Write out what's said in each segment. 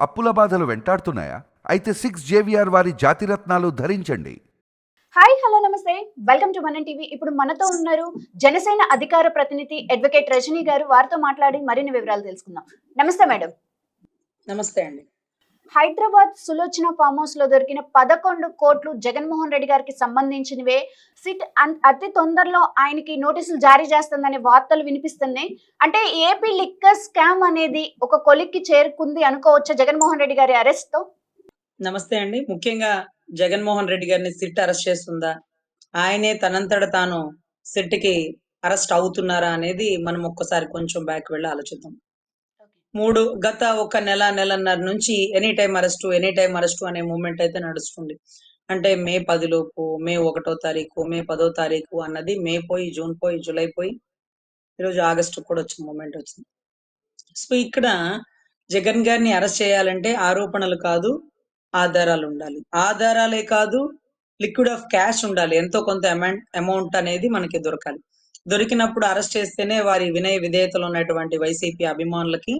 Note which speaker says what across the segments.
Speaker 1: అప్పుల బాధలు వెంటాడుతున్నాయా? అయితే సిక్స్ జేవిఆర్ వారి జాతిరత్నాలు ధరించండి.
Speaker 2: హాయ్ హలో నమస్తే. వెల్కమ్ టు మన టీవీ ఇప్పుడు మనతో ఉన్నారు జనసేన అధికార ప్రతినిధి అడ్వకేట్ రజనీ గారు. వారితో మాట్లాడి మరిన్ని వివరాలు తెలుసుకుందాం. నమస్తే మేడం.
Speaker 3: నమస్తే అండి.
Speaker 2: హైదరాబాద్ సులోచన ఫామ్ హౌస్లో దొరికిన పదకొండు కోట్లు జగన్మోహన్ రెడ్డి గారికి సంబంధించినవే. సిట్ అన్- అతి తొందరలో ఆయనకి నోటీసులు జారీ చేస్తుందనే వార్తలు వినిపిస్తున్నాయి. అంటే ఏపీ లిక్కర్ స్కామ్ అనేది ఒక కొలిక్కి చేరుకుంది అనుకోవచ్చా జగన్మోహన్ రెడ్డి గారి అరెస్ట్తో
Speaker 3: నమస్తే అండి. ముఖ్యంగా జగన్మోహన్ రెడ్డి గారిని సిట్ అరెస్ట్ చేస్తుందా? ఆయనే తనంతట తాను సిట్కి అరెస్ట్ అవుతున్నారా అనేది మనం ఒక్కసారి కొంచెం బ్యాక్ వెళ్ళి ఆలోచిద్దాం. మూడు గత ఒక నెల నెలన్నర నుంచి any time arrest any time arrest అనే మూమెంట్ అయితే నడుస్తుంది. అంటే మే పదిలోపు మే ఒకటో తారీఖు మే పదో తారీఖు అన్నది మే పోయి జూన్ పోయి జూలై పోయి ఈరోజు ఆగస్టు కూడా వచ్చిన మూమెంట్ వచ్చింది. సో ఇక్కడ జగన్ గారిని అరెస్ట్ చేయాలంటే ఆరోపణలు కాదు ఆధారాలు ఉండాలి. ఆధారాలే కాదు లిక్విడ్ ఆఫ్ క్యాష్ ఉండాలి. ఎంతో కొంత అమౌంట్ అమౌంట్ అనేది మనకి దొరకాలి. దొరికినప్పుడు అరెస్ట్ చేస్తేనే వారి వినయ విధేయతలు ఉన్నటువంటి వైసీపీ అభిమానులకి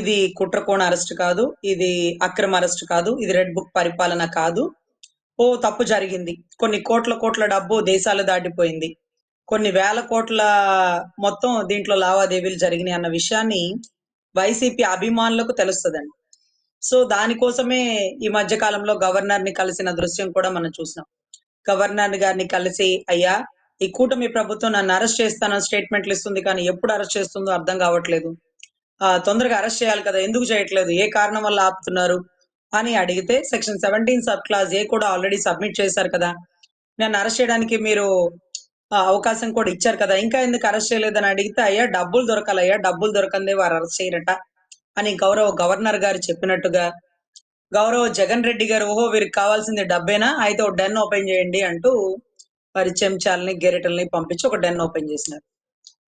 Speaker 3: ఇది కుట్రకోణ అరెస్ట్ కాదు ఇది అక్రమ అరెస్ట్ కాదు ఇది రెడ్ బుక్ పరిపాలన కాదు. ఓ తప్పు జరిగింది. కొన్ని కోట్ల కోట్ల డబ్బు దేశాలు దాటిపోయింది. కొన్ని వేల కోట్ల మొత్తం దీంట్లో లావాదేవీలు జరిగినాయి అన్న విషయాన్ని వైసీపీ అభిమానులకు తెలుస్తుందండి. సో దానికోసమే ఈ మధ్య కాలంలో గవర్నర్ని కలిసిన దృశ్యం కూడా మనం చూసినాం. గవర్నర్ గారిని కలిసి అయ్యా ఈ కూటమి ప్రభుత్వం నన్ను అరెస్ట్ చేస్తానని స్టేట్మెంట్లు ఇస్తుంది కానీ ఎప్పుడు అరెస్ట్ చేస్తుందో అర్థం కావట్లేదు. తొందరగా అరెస్ట్ చేయాలి కదా ఎందుకు చేయట్లేదు ఏ కారణం వల్ల ఆపుతున్నారు అని అడిగితే section seventeen sub clause A కూడా ఆల్రెడీ సబ్మిట్ చేశారు కదా నన్ను అరెస్ట్ చేయడానికి మీరు ఆ, అవకాశం కూడా ఇచ్చారు కదా ఇంకా ఎందుకు అరెస్ట్ చేయలేదని అడిగితే అయ్యా డబ్బులు దొరకాలయ్యా డబ్బులు దొరకందే వారు అరెస్ట్ చేయరట అని గౌరవ గవర్నర్ గారు చెప్పినట్టుగా గౌరవ జగన్ రెడ్డి గారు ఓహో వీరికి కావాల్సింది డబ్బేనా అయితే ఒక డెన్ ఓపెన్ చేయండి అంటూ వారి చెంచాలని గెరిటల్ని పంపించి ఒక డెన్ ఓపెన్ చేసినారు.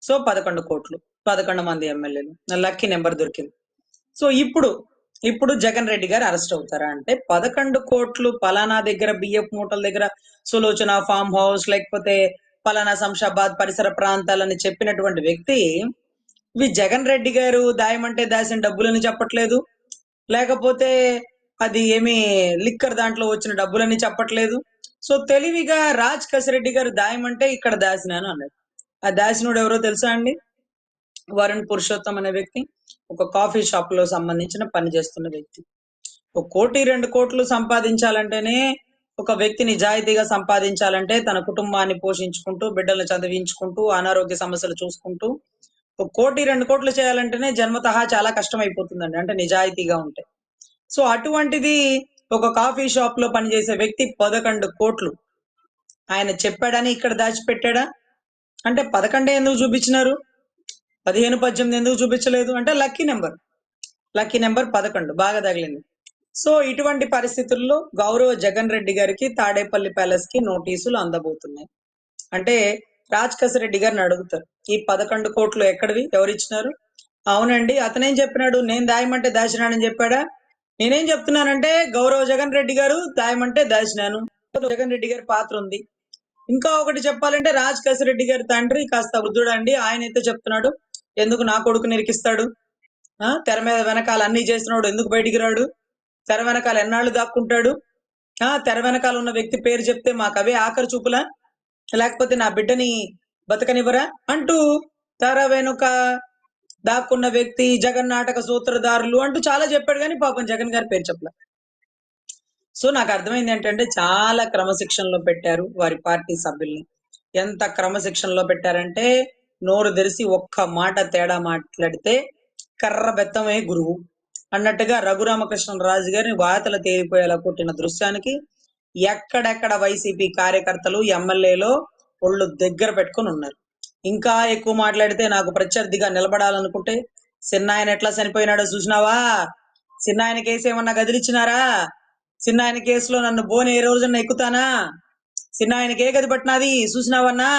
Speaker 3: సో పదకొండు కోట్లు. పదకొండు మంది ఎమ్మెల్యేలు. లక్కీ నెంబర్ దొరికింది. సో ఇప్పుడు ఇప్పుడు జగన్ రెడ్డి గారు అరెస్ట్ అవుతారా అంటే పదకొండు కోట్లు పలానా దగ్గర బియ్యపు మూటల దగ్గర సులోచన ఫామ్ హౌస్ లేకపోతే పలానా శంషాబాద్ పరిసర ప్రాంతాలని చెప్పినటువంటి వ్యక్తి ఇవి జగన్ రెడ్డి గారు దాయమంటే దాసిన డబ్బులని చెప్పట్లేదు. లేకపోతే అది ఏమి లిక్కర్ దాంట్లో వచ్చిన డబ్బులని చెప్పట్లేదు. సో తెలివిగా రాజ్ కసిరెడ్డి గారు దాయమంటే ఇక్కడ దాసినాను అన్నాడు. ఆ దాసినుడు ఎవరో తెలుసా అండి? వరుణ్ పురుషోత్తం అనే వ్యక్తి ఒక కాఫీ షాప్లో సంబంధించిన పని చేస్తున్న వ్యక్తి. ఒక కోటి రెండు కోట్లు సంపాదించాలంటేనే ఒక వ్యక్తి నిజాయితీగా సంపాదించాలంటే తన కుటుంబాన్ని పోషించుకుంటూ బిడ్డలను చదివించుకుంటూ అనారోగ్య సమస్యలు చూసుకుంటూ ఒక కోటి రెండు కోట్లు చేయాలంటేనే జన్మతహా చాలా కష్టం అయిపోతుందండి అంటే నిజాయితీగా ఉంటే. సో అటువంటిది ఒక కాఫీ షాప్లో పనిచేసే వ్యక్తి పదకొండు కోట్లు. ఆయన చెప్పాడని ఇక్కడ దాచిపెట్టాడా? అంటే పదకొండే ఎందుకు చూపించినారు? పదిహేను పద్దెనిమిది ఎందుకు చూపించలేదు? అంటే లక్కీ నెంబర్ లక్కీ నెంబర్ పదకొండు. బాగా తగిలింది. సో ఇటువంటి పరిస్థితుల్లో గౌరవ జగన్ రెడ్డి గారికి తాడేపల్లి ప్యాలెస్కి నోటీసులు అందబోతున్నాయి. అంటే రాజ్ రెడ్డి గారిని అడుగుతారు. ఈ పదకొండు కోట్లు ఎక్కడివి? ఎవరిచ్చినారు అవునండి అతనేం చెప్పినాడు? నేను దాయమంటే దాచినానని చెప్పాడా? నేనేం చెప్తున్నానంటే గౌరవ జగన్ రెడ్డి గారు దాయమంటే దాచినాను. జగన్ రెడ్డి గారి పాత్ర ఉంది. ఇంకా ఒకటి చెప్పాలంటే రాజ్ రెడ్డి గారి తండ్రి కాస్త వృద్ధుడు అండి ఆయన అయితే చెప్తున్నాడు ఎందుకు నా కొడుకు నిరికిస్తాడు? ఆ? తెర మీద వెనకాల అన్ని చేస్తున్నాడు ఎందుకు బయటికి రాడు? తెర వెనకాల ఎన్నాళ్ళు దాక్కుంటాడు? ఆ? తెర వెనకాల ఉన్న వ్యక్తి పేరు చెప్తే మాకు అవే ఆఖరి చూపులా? లేకపోతే నా బిడ్డని బతకనివ్వరా? అంటూ తెర వెనుక దాక్కున్న వ్యక్తి జగన్ నాటక సూత్రధారులు అంటూ చాలా చెప్పాడు కానీ పాపం జగన్ గారి పేరు చెప్పలే. సో నాకు అర్థమైంది ఏంటంటే చాలా క్రమశిక్షణలో పెట్టారు వారి పార్టీ సభ్యుల్ని. ఎంత క్రమశిక్షణలో పెట్టారంటే నోరు తెరిసి ఒక్క మాట తేడా మాట్లాడితే కర్ర బెత్తమే గురువు. అన్నట్టుగా రఘురామకృష్ణరాజు గారిని వాతల తేలిపోయేలా కొట్టిన దృశ్యానికి ఎక్కడెక్కడ వైసీపీ కార్యకర్తలు ఎమ్మెల్యేలో ఒళ్ళు దగ్గర పెట్టుకొని ఉన్నారు. ఇంకా ఎక్కువ మాట్లాడితే నాకు ప్రత్యర్థిగా నిలబడాలనుకుంటే చిన్నాయన ఎట్లా చనిపోయినాడో చూసినావా? చిన్నాయన కేసు ఏమన్నా గదిలిచ్చినారా? చిన్నాయన కేసులో నన్ను బోని ఏ రోజున ఎక్కుతానా? చిన్నాయనకి ఏ గది పట్టినది చూసినావన్నా?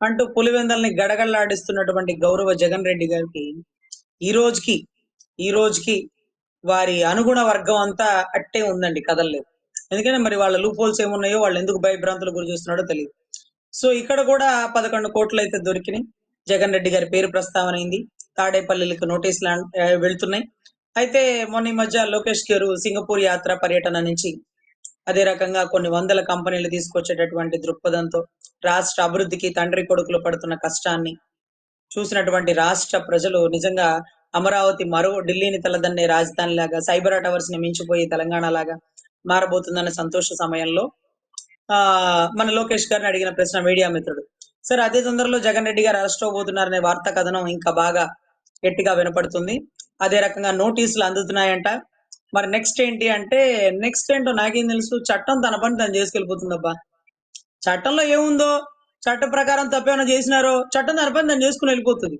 Speaker 3: అంటూ పులివెందల్ని గడగడలాడిస్తున్నటువంటి గౌరవ జగన్ రెడ్డి గారికి ఈ రోజుకి ఈ రోజుకి వారి అనుగుణ వర్గం అంతా అట్టే ఉందండి కదలలేదు. ఎందుకంటే మరి వాళ్ళ లూపోల్స్ ఏమున్నాయో వాళ్ళు ఎందుకు భయభ్రాంతులు గురి చేస్తున్నాడో తెలియదు సో ఇక్కడ కూడా పదకొండు కోట్లు అయితే దొరికినాయి. జగన్ రెడ్డి గారి పేరు ప్రస్తావన అయింది. తాడేపల్లికి నోటీసులు వెళ్తున్నాయి. అయితే మొన్న ఈ మధ్య లోకేష్ గారు సింగపూర్ యాత్ర పర్యటన నుంచి అదే రకంగా కొన్ని వందల కంపెనీలు తీసుకొచ్చేటటువంటి దృక్పథంతో రాష్ట్ర అభివృద్ధికి తండ్రి కొడుకులు పడుతున్న కష్టాన్ని చూసినటువంటి రాష్ట్ర ప్రజలు నిజంగా అమరావతి మరో ఢిల్లీని తలదన్నే రాజధాని లాగా సైబర్ టవర్స్ని మించిపోయి తెలంగాణ లాగా మారబోతుందన్న సంతోష సమయంలో ఆ మన లోకేష్ గారిని అడిగిన ప్రశ్న మీడియా మిత్రుడు. సార్ అదే తొందరలో జగన్ రెడ్డి గారు అరెస్ట్ అవబోతున్నారనే వార్తా కథనం ఇంకా బాగా గట్టిగా వినపడుతుంది. అదే రకంగా నోటీసులు అందుతున్నాయంట. మరి నెక్స్ట్ ఏంటి అంటే నెక్స్ట్ ఏంటో నాకేం తెలుసు. చట్టం తన పని తను చేసుకెళ్ళిపోతుందబ్బా. చట్టంలో ఏముందో? చట్ట ప్రకారం తప్పేమైనా చేసినారో? చట్టం తన పని తను చేసుకుని వెళ్ళిపోతుంది.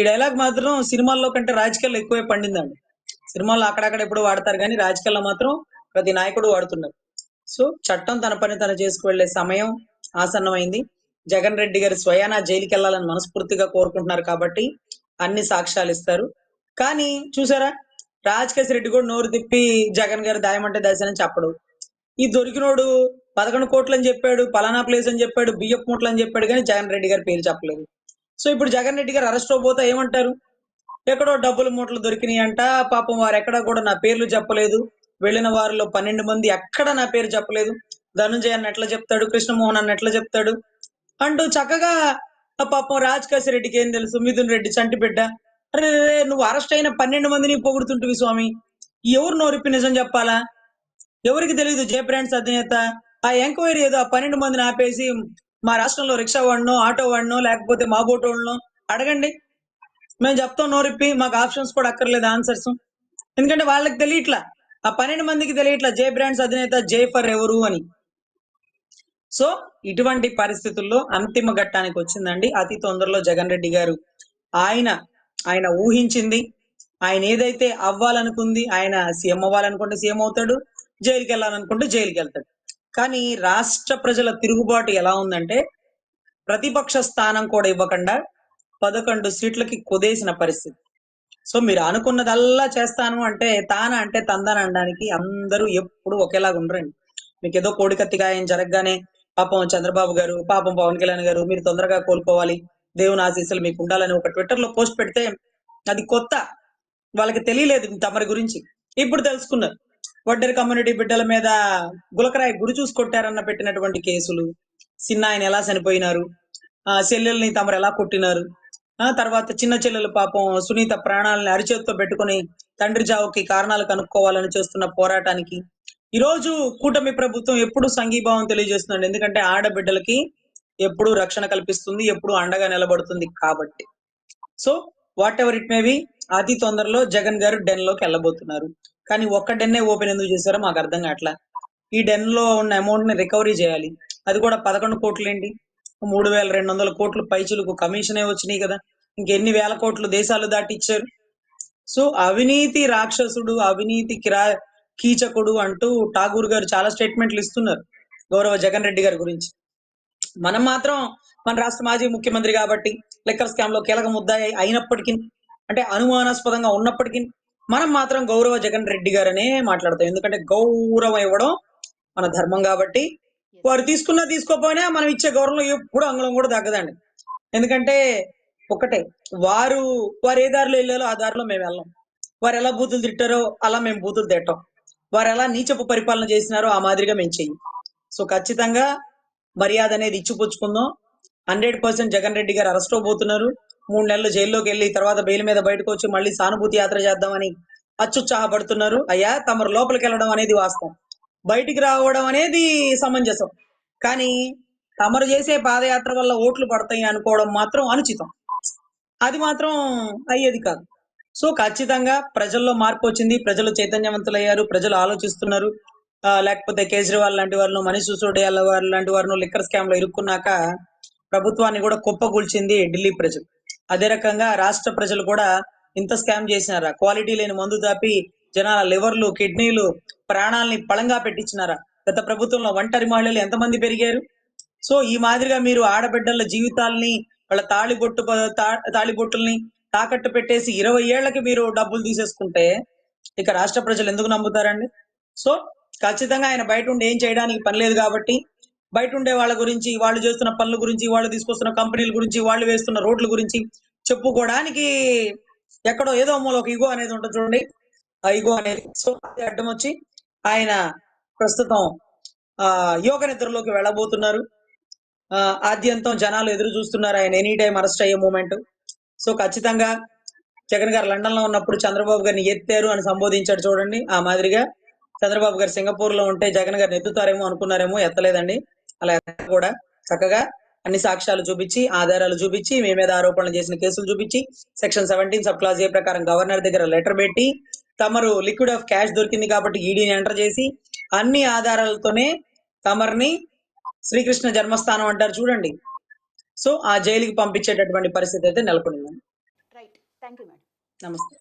Speaker 3: ఈ డైలాగ్ మాత్రం సినిమాల్లో కంటే రాజకీయాల్లో ఎక్కువే పండిందండి. సినిమాల్లో అక్కడక్కడ ఎప్పుడు వాడతారు కానీ రాజకీయాల్లో మాత్రం ప్రతి నాయకుడు వాడుతున్నారు. సో చట్టం తన పని తను చేసుకువెళ్ళే సమయం ఆసన్నమైంది. జగన్ రెడ్డి గారి స్వయానా జైలుకి వెళ్ళాలని మనస్ఫూర్తిగా కోరుకుంటున్నారు కాబట్టి అన్ని సాక్ష్యాలు ఇస్తారు. కానీ చూసారా? రాజకేశ్ రెడ్డి కూడా నోరు తిప్పి జగన్ గారు దాయమంటే దశని చెప్పడు. ఈ దొరికినోడు పదకొండు కోట్లు అని చెప్పాడు పలానా ప్లేస్ అని చెప్పాడు బియ్యపు మూటలు అని చెప్పాడు కానీ జగన్ రెడ్డి గారి పేరు చెప్పలేదు. సో ఇప్పుడు జగన్ రెడ్డి గారు అరెస్ట్ అవబోతా ఏమంటారు? ఎక్కడో డబ్బులు మూటలు దొరికినాయి అంట పాపం వారు ఎక్కడ కూడా నా పేర్లు చెప్పలేదు. వెళ్ళిన వారిలో పన్నెండు మంది ఎక్కడ నా పేరు చెప్పలేదు. ధనుంజయ్ అన్న ఎట్లా చెప్తాడు? కృష్ణమోహన్ అన్న ఎట్లా చెప్తాడు? అంటూ చక్కగా ఆ పాపం రాజకేశ్ రెడ్డికి ఏం తెలుసు? మిథున్ రెడ్డి చంటి బిడ్డ. అరే రే, నువ్వు అరెస్ట్ అయిన పన్నెండు మందిని పొగుడుతుంటివి స్వామి. ఎవరు నోరిప్పి నిజం చెప్పాలా? ఎవరికి తెలియదు జయప్రాండ్స్ అధినేత ఆ ఎంక్వైరీ ఏదో ఆ పన్నెండు మందిని ఆపేసి మా రాష్ట్రంలో రిక్షా వాడినో ఆటో వాడినో లేకపోతే మా బోటు వాడినో అడగండి. మేము చెప్తాం నోరిప్పి మాకు ఆప్షన్స్ కూడా అక్కర్లేదు ఆన్సర్స్. ఎందుకంటే వాళ్ళకి తెలియట్లా. ఆ పన్నెండు మందికి తెలియట్లా జే బ్రాండ్స్ అధినేత జే ఫర్ ఎవరు అని. సో ఇటువంటి పరిస్థితుల్లో అంతిమ ఘట్టానికి వచ్చిందండి అతి తొందరలో జగన్ రెడ్డి గారు. ఆయన ఆయన ఊహించింది. ఆయన ఏదైతే అవ్వాలనుకుంది ఆయన సీఎం అవ్వాలనుకుంటే సీఎం అవుతాడు జైలుకి వెళ్ళాలనుకుంటే జైలుకి వెళ్తాడు కానీ రాష్ట్ర ప్రజల తిరుగుబాటు ఎలా ఉందంటే ప్రతిపక్ష స్థానం కూడా ఇవ్వకుండా పదకొండు సీట్లకి కుదేసిన పరిస్థితి. సో మీరు అనుకున్నదల్లా చేస్తాను అంటే తాన అంటే తందాన అనడానికి అందరూ ఎప్పుడు ఒకేలాగా ఉండరండి. మీకు ఏదో కోడికత్తిగా ఆయన జరగగానే పాపం చంద్రబాబు గారు పాపం పవన్ కళ్యాణ్ గారు మీరు తొందరగా కోలుకోవాలి. దేవుని ఆశీస్సులు మీకు ఉండాలని ఒక ట్విట్టర్లో పోస్ట్ పెడితే అది కొత్త. వాళ్ళకి తెలియలేదు తమరి గురించి. ఇప్పుడు తెలుసుకున్నారు. వడ్డరి కమ్యూనిటీ బిడ్డల మీద గులకరాయి గురి చూసి కొట్టారన్న పెట్టినటువంటి కేసులు. చిన్న ఆయన ఎలా చనిపోయినారు? ఆ చెల్లెల్ని తమరు ఎలా కొట్టినారు? ఆ తర్వాత చిన్న చెల్లెలు పాపం సునీత ప్రాణాలని అరిచేతితో పెట్టుకుని తండ్రి జావుకి కారణాలు కనుక్కోవాలని చేస్తున్న పోరాటానికి. ఈ రోజు కూటమి ప్రభుత్వం ఎప్పుడు సంఘీభావం తెలియజేస్తుందండి. ఎందుకంటే ఆడబిడ్డలకి ఎప్పుడు రక్షణ కల్పిస్తుంది ఎప్పుడు అండగా నిలబడుతుంది కాబట్టి. So whatever it may be అతి తొందరలో జగన్ గారు డెన్లోకి వెళ్ళబోతున్నారు. కానీ ఒక్క డెన్నే ఓపెన్ ఎందుకు చేశారో మాకు అర్థం కావట్లా. ఈ డెన్లో ఉన్న అమౌంట్ని రికవరీ చేయాలి. అది కూడా పదకొండు కోట్లు ఏంటి? మూడు వేల రెండు వందల కోట్లు పైచులకు కమిషనే వచ్చినాయి కదా. ఇంకెన్ని వేల కోట్లు దేశాలు దాటిచ్చారు? సో అవినీతి రాక్షసుడు అవినీతి కిరా కీచకుడు అంటూ ఠాగూర్ గారు చాలా స్టేట్మెంట్లు ఇస్తున్నారు. గౌరవ జగన్ రెడ్డి గారి గురించి. మనం మాత్రం మన రాష్ట్ర మాజీ ముఖ్యమంత్రి కాబట్టి లెక్కర్ స్కామ్లో కీలక ముద్దాయి అయినప్పటికీ అంటే అనుమానాస్పదంగా ఉన్నప్పటికీ మనం మాత్రం గౌరవ జగన్ రెడ్డి గారనే మాట్లాడతాం. ఎందుకంటే గౌరవం ఇవ్వడం మన ధర్మం కాబట్టి వారు తీసుకున్నా తీసుకోపోయినా మనం ఇచ్చే గౌరవం ఎప్పుడు అంగళం కూడా తగ్గదండి. ఎందుకంటే ఒకటే వారు వారు ఏ దారిలో వెళ్ళారో ఆ దారిలో మేము వెళ్ళాం. వారు ఎలా బూతులు తిట్టారో అలా మేము బూతులు తిట్టాం. వారు ఎలా నీచపు పరిపాలన చేసినారో ఆ మాదిరిగా మేము చెయ్యం. సో ఖచ్చితంగా మర్యాద అనేది ఇచ్చిపుచ్చుకుందాం. Hundred percent Jagan Reddy garu arrest అవబోతున్నారు. మూడు నెలలు జైల్లోకి వెళ్ళి తర్వాత బెయిల్ మీద బయటకు వచ్చి మళ్ళీ సానుభూతి యాత్ర చేద్దామని అత్యుత్సాహపడుతున్నారు. అయ్యా తమరు లోపలికి వెళ్ళడం అనేది వాస్తవం. బయటికి రావడం అనేది సమంజసం. కానీ తమరు చేసే పాదయాత్ర వల్ల ఓట్లు పడతాయి అనుకోవడం మాత్రం అనుచితం. అది మాత్రం అయ్యేది కాదు. సో ఖచ్చితంగా ప్రజల్లో మార్పు వచ్చింది. ప్రజలు చైతన్యవంతులయ్యారు. ప్రజలు ఆలోచిస్తున్నారు. లేకపోతే కేజ్రీవాల్ లాంటి వారిను మనీష్ సిసోడియా వారి లాంటి వారిను లిక్కర్ స్కామ్లో ఇరుక్కున్నాక ప్రభుత్వాన్ని కూడా కుప్పగూల్చింది ఢిల్లీ ప్రజలు. అదే రకంగా రాష్ట్ర ప్రజలు కూడా ఇంత స్కామ్ చేసినారా? క్వాలిటీ లేని మందు దాపి జనాల లివర్లు కిడ్నీలు ప్రాణాలని పళంగా పెట్టించినారా? గత ప్రభుత్వంలో ఒంటరి మహిళలు ఎంతమంది పెరిగారు? సో ఈ మాదిరిగా మీరు ఆడబిడ్డల జీవితాల్ని వాళ్ళ తాళిబొట్టు తాళిబొట్టుల్ని తాకట్టు పెట్టేసి ఇరవై ఏళ్ళకి మీరు డబ్బులు తీసేసుకుంటే ఇక రాష్ట్ర ప్రజలు ఎందుకు నమ్ముతారండి? సో ఖచ్చితంగా ఆయన బయట ఉండి ఏం చేయడానికి పని లేదు కాబట్టి బయట ఉండే వాళ్ళ గురించి వాళ్ళు చేస్తున్న పనుల గురించి వాళ్ళు తీసుకొస్తున్న కంపెనీల గురించి వాళ్ళు వేస్తున్న రోడ్ల గురించి చెప్పుకోవడానికి ఎక్కడో ఏదో మూల ఒక ఇగో అనేది ఉంటుంది చూడండి. ఆ ఇగో అనేది. సో అది అడ్డం వచ్చి ఆయన ప్రస్తుతం ఆ యోగ నిద్రలోకి వెళ్ళబోతున్నారు. ఆ ఆద్యంతం జనాలు ఎదురు చూస్తున్నారు. ఆయన ఎనీ టైం అరెస్ట్ అయ్యే మూమెంట్. సో ఖచ్చితంగా జగన్ గారు లండన్లో ఉన్నప్పుడు చంద్రబాబు గారిని ఎత్తారు అని సంబోధించాడు చూడండి. ఆ మాదిరిగా చంద్రబాబు గారు సింగపూర్లో ఉంటే జగన్ గారిని ఎత్తుతారేమో అనుకున్నారేమో ఎత్తలేదండి. అలా కూడా. చక్కగా అన్ని సాక్ష్యాలు చూపించి ఆధారాలు చూపించి మీ మీద ఆరోపణలు చేసిన కేసులు చూపించి section seventeen sub clause A ప్రకారం గవర్నర్ దగ్గర లెటర్ పెట్టి తమరు లిక్విడ్ ఆఫ్ క్యాష్ దొరికింది కాబట్టి ఈడీని ఎంటర్ చేసి అన్ని ఆధారాలతోనే తమరిని శ్రీకృష్ణ జన్మస్థానం అంటారు చూడండి. సో ఆ జైలుకి పంపించేటటువంటి పరిస్థితి అయితే నెలకొంది
Speaker 2: రైట్ థ్యాంక్ యూ మేడం
Speaker 3: నమస్తే.